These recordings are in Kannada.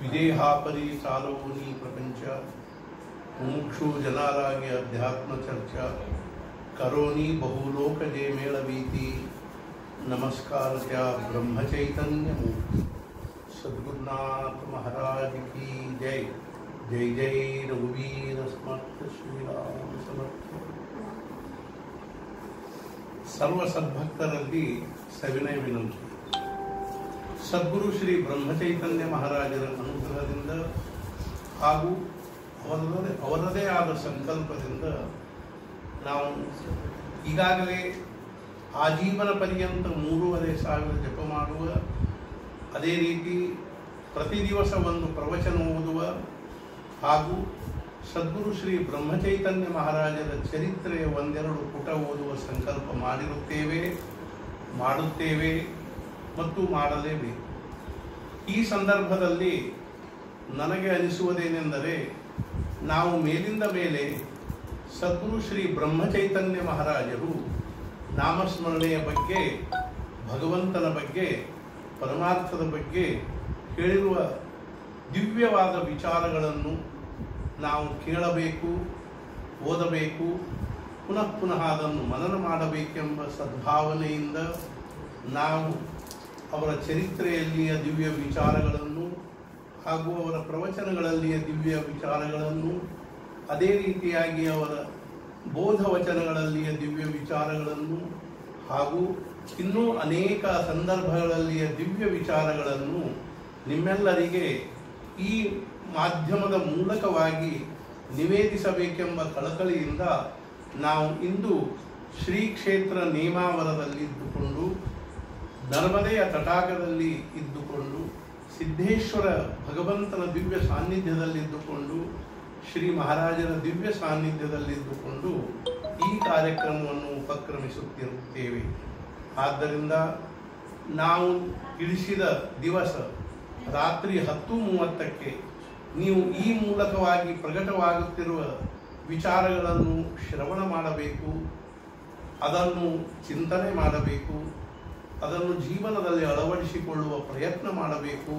विदेहापरी सालोनी प्रपंच, मुमुक्षु जनारागे अध्यात्म चर्चा, करोनी बहुलोक जय मेलवीति नमस्कार त्या ब्रह्मचैतन्य मूर्ति सद्गुरुनाथ महाराज की जय। ಜೈ ಜೈ ರಘುವೀರ ಸಮರ್ಥ ಶ್ರೀರಾಮ ಸಮರ್ಥ. ಸರ್ವ ಸದ್ಭಕ್ತರಲ್ಲಿ ಸವಿನಯ ವಿನಂತಿ. ಸದ್ಗುರು ಶ್ರೀ ಬ್ರಹ್ಮಚೈತನ್ಯ ಮಹಾರಾಜರ ಅನುಗ್ರಹದಿಂದ ಹಾಗೂ ಅವರದೇ ಅವರದೇ ಆದ ಸಂಕಲ್ಪದಿಂದ ನಾವು ಈಗಾಗಲೇ ಆಜೀವನ ಪರ್ಯಂತ ಮೂರುವರೆ ಸಾವಿರ ಜಪ ಮಾಡುವ, ಅದೇ ರೀತಿ ಪ್ರತಿ ದಿವಸ ಒಂದು ಪ್ರವಚನ ಓದುವ ಹಾಗೂ ಸದ್ಗುರು ಶ್ರೀ ಬ್ರಹ್ಮಚೈತನ್ಯ ಮಹಾರಾಜರ ಚರಿತ್ರೆಯ ಒಂದೆರಡು ಪುಟ ಓದುವ ಸಂಕಲ್ಪ ಮಾಡಿರುತ್ತೇವೆ, ಮಾಡುತ್ತೇವೆ ಮತ್ತು ಮಾಡಲೇಬೇಕು ಈ ಸಂದರ್ಭದಲ್ಲಿ ನನಗೆ ಅನಿಸುವುದೇನೆಂದರೆ, ನಾವು ಮೇಲಿಂದ ಮೇಲೆ ಸದ್ಗುರು ಶ್ರೀ ಬ್ರಹ್ಮಚೈತನ್ಯ ಮಹಾರಾಜರು ನಾಮಸ್ಮರಣೆಯ ಬಗ್ಗೆ, ಭಗವಂತನ ಬಗ್ಗೆ, ಪರಮಾರ್ಥದ ಬಗ್ಗೆ ಹೇಳಿರುವ ದಿವ್ಯವಾದ ವಿಚಾರಗಳನ್ನು ನಾವು ಕೇಳಬೇಕು, ಓದಬೇಕು, ಪುನಃ ಪುನಃ ಅದನ್ನು ಮನನ ಮಾಡಬೇಕೆಂಬ ಸದ್ಭಾವನೆಯಿಂದ ನಾವು ಅವರ ಚರಿತ್ರೆಯಲ್ಲಿಯ ದಿವ್ಯ ವಿಚಾರಗಳನ್ನು ಹಾಗೂ ಅವರ ಪ್ರವಚನಗಳಲ್ಲಿಯ ದಿವ್ಯ ವಿಚಾರಗಳನ್ನು, ಅದೇ ರೀತಿಯಾಗಿ ಅವರ ಬೋಧವಚನಗಳಲ್ಲಿಯ ದಿವ್ಯ ವಿಚಾರಗಳನ್ನು ಹಾಗೂ ಇನ್ನೂ ಅನೇಕ ಸಂದರ್ಭಗಳಲ್ಲಿಯ ದಿವ್ಯ ವಿಚಾರಗಳನ್ನು ನಿಮ್ಮೆಲ್ಲರಿಗೆ ಈ ಮಾಧ್ಯಮದ ಮೂಲಕವಾಗಿ ನಿವೇದಿಸಬೇಕೆಂಬ ಕಳಕಳಿಯಿಂದ ನಾವು ಇಂದು ಶ್ರೀ ಕ್ಷೇತ್ರ ನೇಮಾವರದಲ್ಲಿ ಇದ್ದುಕೊಂಡು ನರ್ಮದೆಯ ತಟಾಕದಲ್ಲಿ ಇದ್ದುಕೊಂಡು, ಸಿದ್ದೇಶ್ವರ ಭಗವಂತನ ದಿವ್ಯ ಸಾನ್ನಿಧ್ಯದಲ್ಲಿದ್ದುಕೊಂಡು, ಶ್ರೀ ಮಹಾರಾಜರ ದಿವ್ಯ ಸಾನ್ನಿಧ್ಯದಲ್ಲಿದ್ದುಕೊಂಡು ಈ ಕಾರ್ಯಕ್ರಮವನ್ನು ಉಪಕ್ರಮಿಸುತ್ತಿರುತ್ತೇವೆ. ಆದ್ದರಿಂದ ನಾವು ಇಳಿಸಿದ ದಿವಸ ರಾತ್ರಿ ಹತ್ತು ಮೂವತ್ತಕ್ಕೆ ನೀವು ಈ ಮೂಲಕವಾಗಿ ಪ್ರಕಟವಾಗುತ್ತಿರುವ ವಿಚಾರಗಳನ್ನು ಶ್ರವಣ ಮಾಡಬೇಕು, ಅದನ್ನು ಚಿಂತನೆ ಮಾಡಬೇಕು, ಅದನ್ನು ಜೀವನದಲ್ಲಿ ಅಳವಡಿಸಿಕೊಳ್ಳುವ ಪ್ರಯತ್ನ ಮಾಡಬೇಕು.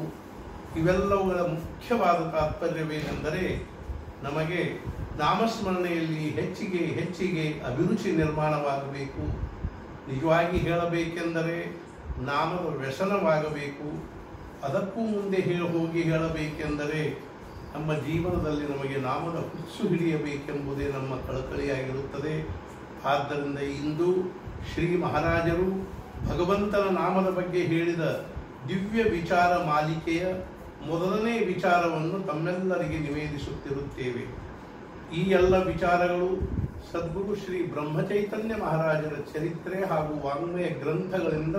ಇವೆಲ್ಲವುಗಳ ಮುಖ್ಯವಾದ ತಾತ್ಪರ್ಯವೇನೆಂದರೆ ನಮಗೆ ನಾಮಸ್ಮರಣೆಯಲ್ಲಿ ಹೆಚ್ಚಿಗೆ ಹೆಚ್ಚಿಗೆ ಅಭಿರುಚಿ ನಿರ್ಮಾಣವಾಗಬೇಕು. ನಿಜವಾಗಿ ಹೇಳಬೇಕೆಂದರೆ ನಾಮದ ವ್ಯಸನವಾಗಬೇಕು. ಅದಕ್ಕೂ ಮುಂದೆ ಹೇಳ ಹೋಗಿ ಹೇಳಬೇಕೆಂದರೆ ನಮ್ಮ ಜೀವನದಲ್ಲಿ ನಮಗೆ ನಾಮದ ಹುಚ್ಚು ಹಿಡಿಯಬೇಕೆಂಬುದೇ ನಮ್ಮ ಕಳಕಳಿಯಾಗಿರುತ್ತದೆ. ಆದ್ದರಿಂದ ಇಂದು ಶ್ರೀ ಮಹಾರಾಜರು ಭಗವಂತನ ನಾಮದ ಬಗ್ಗೆ ಹೇಳಿದ ದಿವ್ಯ ವಿಚಾರ ಮಾಲಿಕೆಯ ಮೊದಲನೇ ವಿಚಾರವನ್ನು ತಮ್ಮೆಲ್ಲರಿಗೆ ನಿವೇದಿಸುತ್ತಿರುತ್ತೇವೆ. ಈ ಎಲ್ಲ ವಿಚಾರಗಳು ಸದ್ಗುರು ಶ್ರೀ ಬ್ರಹ್ಮಚೈತನ್ಯ ಮಹಾರಾಜರ ಚರಿತ್ರೆ ಹಾಗೂ ವಾಂಗ್ಮಯ ಗ್ರಂಥಗಳಿಂದ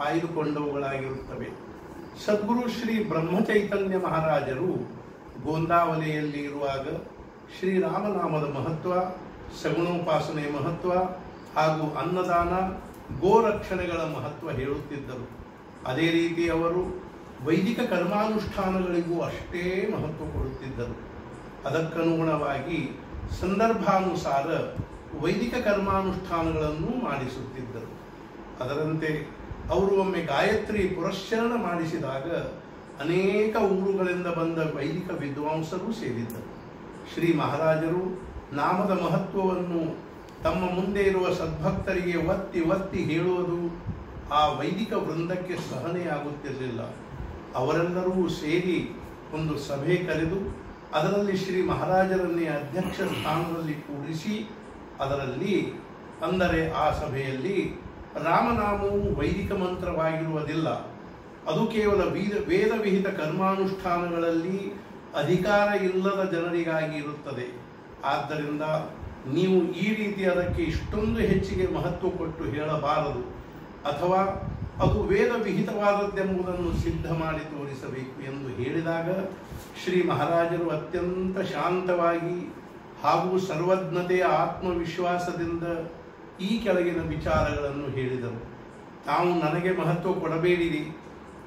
ಆಯ್ದುಕೊಂಡವುಗಳಾಗಿರುತ್ತವೆ. ಸದ್ಗುರು ಶ್ರೀ ಬ್ರಹ್ಮಚೈತನ್ಯ ಮಹಾರಾಜರು ಗೋಂದಾವಲೆಯಲ್ಲಿ ಇರುವಾಗ ಶ್ರೀರಾಮನಾಮದ ಮಹತ್ವ ಸಗುಣೋಪಾಸನೆಯ ಮಹತ್ವ ಹಾಗೂ ಅನ್ನದಾನ, ಗೋರಕ್ಷಣೆಗಳ ಮಹತ್ವ ಹೇಳುತ್ತಿದ್ದರು. ಅದೇ ರೀತಿ ಅವರು ವೈದಿಕ ಕರ್ಮಾನುಷ್ಠಾನಗಳಿಗೂ ಅಷ್ಟೇ ಮಹತ್ವ ಕೊಡುತ್ತಿದ್ದರು. ಅದಕ್ಕನುಗುಣವಾಗಿ ಸಂದರ್ಭಾನುಸಾರ ವೈದಿಕ ಕರ್ಮಾನುಷ್ಠಾನಗಳನ್ನು ಮಾಡಿಸುತ್ತಿದ್ದರು. ಅದರಂತೆ ಅವರು ಒಮ್ಮೆ ಗಾಯತ್ರಿ ಪುರಶ್ಚರಣ ಮಾಡಿಸಿದಾಗ ಅನೇಕ ಊರುಗಳಿಂದ ಬಂದ ವೈದಿಕ ವಿದ್ವಾಂಸರು ಸೇರಿದ್ದರು. ಶ್ರೀ ಮಹಾರಾಜರು ನಾಮದ ಮಹತ್ವವನ್ನು ತಮ್ಮ ಮುಂದೆ ಇರುವ ಸದ್ಭಕ್ತರಿಗೆ ಒತ್ತಿ ಒತ್ತಿ ಹೇಳುವುದು ಆ ವೈದಿಕ ವೃಂದಕ್ಕೆ ಸಹನೆಯಾಗುತ್ತಿರಲಿಲ್ಲ. ಅವರೆಲ್ಲರೂ ಸೇರಿ ಒಂದು ಸಭೆ ಕರೆದು ಅದರಲ್ಲಿ ಶ್ರೀ ಮಹಾರಾಜರನ್ನೇ ಅಧ್ಯಕ್ಷ ಸ್ಥಾನದಲ್ಲಿ ಕೂರಿಸಿ ಅದರಲ್ಲಿ ಅಂದರೆ ಆ ಸಭೆಯಲ್ಲಿ ರಾಮನಾಮವು ವೈದಿಕ ಮಂತ್ರವಾಗಿರುವುದಿಲ್ಲ. ಅದು ಕೇವಲ ವೇದ, ವೇದವಿಹಿತ ಕರ್ಮಾನುಷ್ಠಾನಗಳಲ್ಲಿ ಅಧಿಕಾರ ಇಲ್ಲದ ಜನರಿಗಾಗಿ ಇರುತ್ತದೆ. ಆದ್ದರಿಂದ ನೀವು ಈ ರೀತಿ ಅದಕ್ಕೆ ಇಷ್ಟೊಂದು ಹೆಚ್ಚಿಗೆ ಮಹತ್ವ ಕೊಟ್ಟು ಹೇಳಬಾರದು. ಅಥವಾ ಅದು ವೇದ ವಿಹಿತವಾದದ್ದೆಂಬುದನ್ನು ಸಿದ್ಧ ಮಾಡಿ ತೋರಿಸಬೇಕು ಎಂದು ಹೇಳಿದಾಗ ಶ್ರೀ ಮಹಾರಾಜರು ಅತ್ಯಂತ ಶಾಂತವಾಗಿ ಹಾಗೂ ಸರ್ವಜ್ಞತೆಯ ಆತ್ಮವಿಶ್ವಾಸದಿಂದ ಈ ಕೆಳಗಿನ ವಿಚಾರಗಳನ್ನು ಹೇಳಿದರು. ತಾವು ನನಗೆ ಮಹತ್ವ ಕೊಡಬೇಡಿರಿ.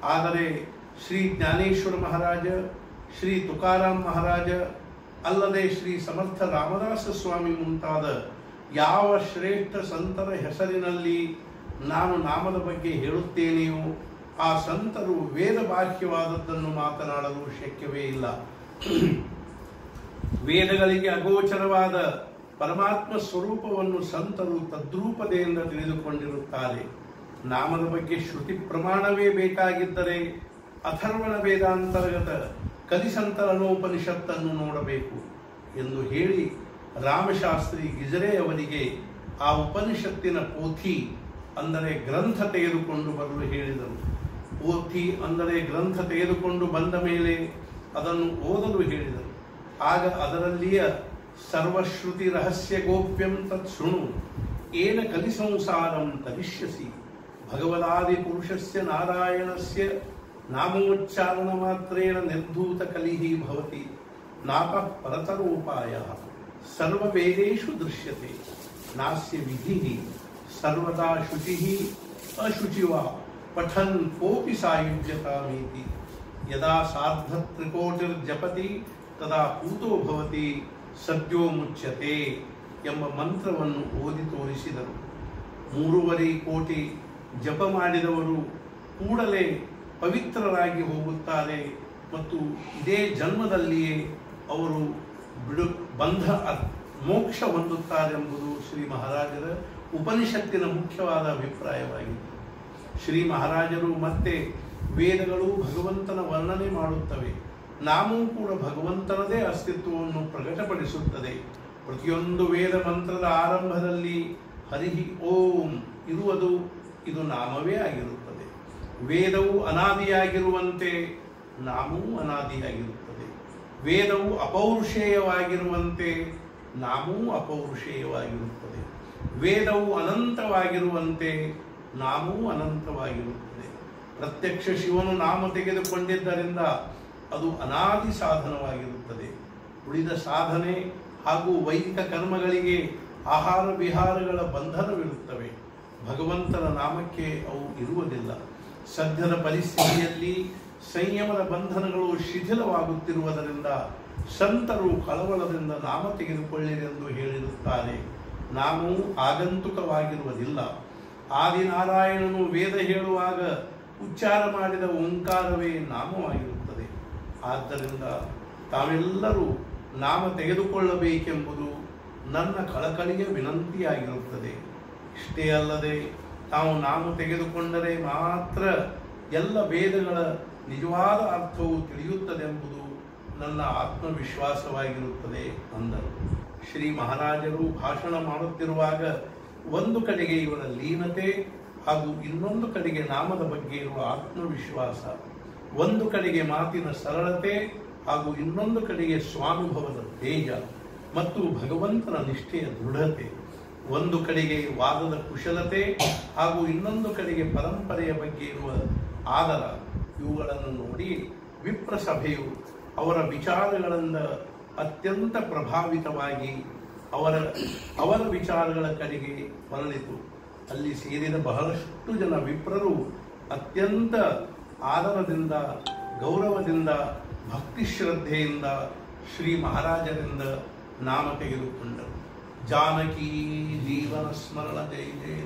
ಆದರೆ ಶ್ರೀ ಜ್ಞಾನೇಶ್ವರ ಮಹಾರಾಜ, ಶ್ರೀ ತುಕಾರಾಮ್ ಮಹಾರಾಜ, ಅಲ್ಲದೆ ಶ್ರೀ ಸಮರ್ಥ ರಾಮದಾಸ ಸ್ವಾಮಿ ಮುಂತಾದ ಯಾವ ಶ್ರೇಷ್ಠ ಸಂತರ ಹೆಸರಿನಲ್ಲಿ ನಾನು ನಾಮದ ಬಗ್ಗೆ ಹೇಳುತ್ತೇನೆಯೋ, ಆ ಸಂತರು ವೇದ ಬಾಹ್ಯವಾದದ್ದನ್ನು ಮಾತನಾಡಲು ಶಕ್ಯವೇ ಇಲ್ಲ. ವೇದಗಳಿಗೆ ಅಗೋಚರವಾದ ಪರಮಾತ್ಮ ಸ್ವರೂಪವನ್ನು ಸಂತರು ತದ್ರೂಪದೆಯಿಂದ ತಿಳಿದುಕೊಂಡಿರುತ್ತಾರೆ. ನಾಮದ ಬಗ್ಗೆ ಶ್ರುತಿ ಪ್ರಮಾಣವೇ ಬೇಕಾಗಿದ್ದರೆ ಅಥರ್ವಣ ವೇದಾಂತರ್ಗತ ಕಲಿಸಂತರನೋಪನಿಷತ್ತನ್ನು ನೋಡಬೇಕು ಎಂದು ಹೇಳಿ ರಾಮಶಾಸ್ತ್ರಿ ಗಿಜರೆ ಅವರಿಗೆ ಆ ಉಪನಿಷತ್ತಿನ ಪೋಥಿ ಅಂದರೆ ಗ್ರಂಥ ತೆಗೆದುಕೊಂಡು ಬರಲು ಹೇಳಿದರು. ಪೋಥಿ ಅಂದರೆ ಗ್ರಂಥ ತೆಗೆದುಕೊಂಡು ಬಂದ ಮೇಲೆ ಅದನ್ನು ಓದಲು ಹೇಳಿದರು. ಆಗ ಅದರಲ್ಲಿಯ सर्वश्रुतिरहस्य गोप्यम तत्शृणु येन कलि संसारम तविष्यसि भगवदादि पुरुषस्य नारायणस्य नामोच्चारण मात्रेण निर्धूत कलिः भवति। नाप परतरोपायः सर्ववेदेषु दृश्यते। नास्य विधिः सर्वदा शुचिः अशुचिवा। पठन् कोऽपि सायुज्यतामीति। यदा सार्धत्रिकोटिर्जपति, तदा पूतो भवति। ಸದ್ಯೋ ಮುಚ್ಚತೆ ಎಂಬ ಮಂತ್ರವನ್ನು ಓದಿ ತೋರಿಸಿದರು. ಮೂರುವರೆ ಕೋಟಿ ಜಪ ಮಾಡಿದವರು ಕೂಡಲೇ ಪವಿತ್ರರಾಗಿ ಹೋಗುತ್ತಾರೆ ಮತ್ತು ಇದೇ ಜನ್ಮದಲ್ಲಿಯೇ ಅವರು ಬಿಡು, ಬಂಧ ಮೋಕ್ಷ ಹೊಂದುತ್ತಾರೆಂಬುದು ಶ್ರೀ ಮಹಾರಾಜರ ಉಪನಿಷತ್ತಿನ ಮುಖ್ಯವಾದ ಅಭಿಪ್ರಾಯವಾಗಿತ್ತು. ಶ್ರೀ ಮಹಾರಾಜರು ಮತ್ತೆ ವೇದಗಳು ಭಗವಂತನ ವರ್ಣನೆ ಮಾಡುತ್ತವೆ. ನಾಮೂ ಕೂಡ ಭಗವಂತನದೇ ಅಸ್ತಿತ್ವವನ್ನು ಪ್ರಕಟಪಡಿಸುತ್ತದೆ. ಪ್ರತಿಯೊಂದು ವೇದ ಮಂತ್ರದ ಆರಂಭದಲ್ಲಿ ಹರಿಹಿ ಓಂ ಇರುವುದು ಇದು ನಾಮವೇ ಆಗಿರುತ್ತದೆ. ವೇದವು ಅನಾದಿಯಾಗಿರುವಂತೆ ನಾಮವೂ ಅನಾದಿಯಾಗಿರುತ್ತದೆ. ವೇದವು ಅಪೌರುಷೇಯವಾಗಿರುವಂತೆ ನಾಮವೂ ಅಪೌರುಷೇಯವಾಗಿರುತ್ತದೆ. ವೇದವು ಅನಂತವಾಗಿರುವಂತೆ ನಾಮವೂ ಅನಂತವಾಗಿರುತ್ತದೆ. ಪ್ರತ್ಯಕ್ಷ ಶಿವನು ನಾಮ ತೆಗೆದುಕೊಂಡಿದ್ದರಿಂದ ಅದು ಅನಾದಿ ಸಾಧನವಾಗಿರುತ್ತದೆ. ಉಳಿದ ಸಾಧನೆ ಹಾಗೂ ವೈದಿಕ ಕರ್ಮಗಳಿಗೆ ಆಹಾರ ವಿಹಾರಗಳ ಬಂಧನವಿರುತ್ತವೆ. ಭಗವಂತನ ನಾಮಕ್ಕೆ ಅವು ಇರುವುದಿಲ್ಲ. ಸದ್ಯದ ಪರಿಸ್ಥಿತಿಯಲ್ಲಿ ಸಂಯಮದ ಬಂಧನಗಳು ಶಿಥಿಲವಾಗುತ್ತಿರುವುದರಿಂದ ಸಂತರು ಕಳವಳದಿಂದ ನಾಮ ತೆಗೆದುಕೊಳ್ಳಿರೆಂದು ಹೇಳಿರುತ್ತಾರೆ. ನಾಮವು ಆಗಂತುಕವಾಗಿರುವುದಿಲ್ಲ. ಆದಿನಾರಾಯಣನು ವೇದ ಹೇಳುವಾಗ ಉಚ್ಚಾರ ಮಾಡಿದ ಓಂಕಾರವೇ ನಾಮವಾಗಿರುತ್ತದೆ. ಆದ್ದರಿಂದ ತಾವೆಲ್ಲರೂ ನಾಮ ತೆಗೆದುಕೊಳ್ಳಬೇಕೆಂಬುದು ನನ್ನ ಕಳಕಳಿಯ ವಿನಂತಿಯಾಗಿರುತ್ತದೆ. ಇಷ್ಟೇ ಅಲ್ಲದೆ ತಾವು ನಾಮ ತೆಗೆದುಕೊಂಡರೆ ಮಾತ್ರ ಎಲ್ಲ ಭೇದಗಳ ನಿಜವಾದ ಅರ್ಥವು ತಿಳಿಯುತ್ತದೆಂಬುದು ನನ್ನ ಆತ್ಮವಿಶ್ವಾಸವಾಗಿರುತ್ತದೆ ಅಂದರು. ಶ್ರೀ ಮಹಾರಾಜರು ಭಾಷಣ ಮಾಡುತ್ತಿರುವಾಗ ಒಂದು ಕಡೆಗೆ ಇವರ ಲೀನತೆ ಹಾಗೂ ಇನ್ನೊಂದು ಕಡೆಗೆ ನಾಮದ ಬಗ್ಗೆ ಇರುವ ಆತ್ಮವಿಶ್ವಾಸ. ಒಂದು ಕಡೆಗೆ ಮಾತಿನ ಸರಳತೆ ಹಾಗೂ ಇನ್ನೊಂದು ಕಡೆಗೆ ಸ್ವಾನುಭವದ ತೇಜ ಮತ್ತು ಭಗವಂತನ ನಿಷ್ಠೆಯ ದೃಢತೆ, ಒಂದು ಕಡೆಗೆ ವಾದದ ಕುಶಲತೆ ಹಾಗೂ ಇನ್ನೊಂದು ಕಡೆಗೆ ಪರಂಪರೆಯ ಬಗ್ಗೆ ಇರುವ ಆದರ, ಇವುಗಳನ್ನು ನೋಡಿ ವಿಪ್ರ ಸಭೆಯು ಅವರ ವಿಚಾರಗಳಿಂದ ಅತ್ಯಂತ ಪ್ರಭಾವಿತವಾಗಿ ಅವರ ಅವರ ವಿಚಾರಗಳ ಕಡೆಗೆ ಮರಳಿತು. ಅಲ್ಲಿ ಸೇರಿದ ಬಹಳಷ್ಟು ಜನ ವಿಪ್ರರು ಅತ್ಯಂತ ಆದರದಿಂದ ಗೌರವದಿಂದ ಭಕ್ತಿ ಶ್ರದ್ಧೆಯಿಂದ ಶ್ರೀ ಮಹಾರಾಜರಿಂದ ನಾಮ ತೆಗೆದುಕೊಂಡರು. ಜಾನಕಿ ಜೀವನ ಸ್ಮರಣ ಜೈ ಜಯ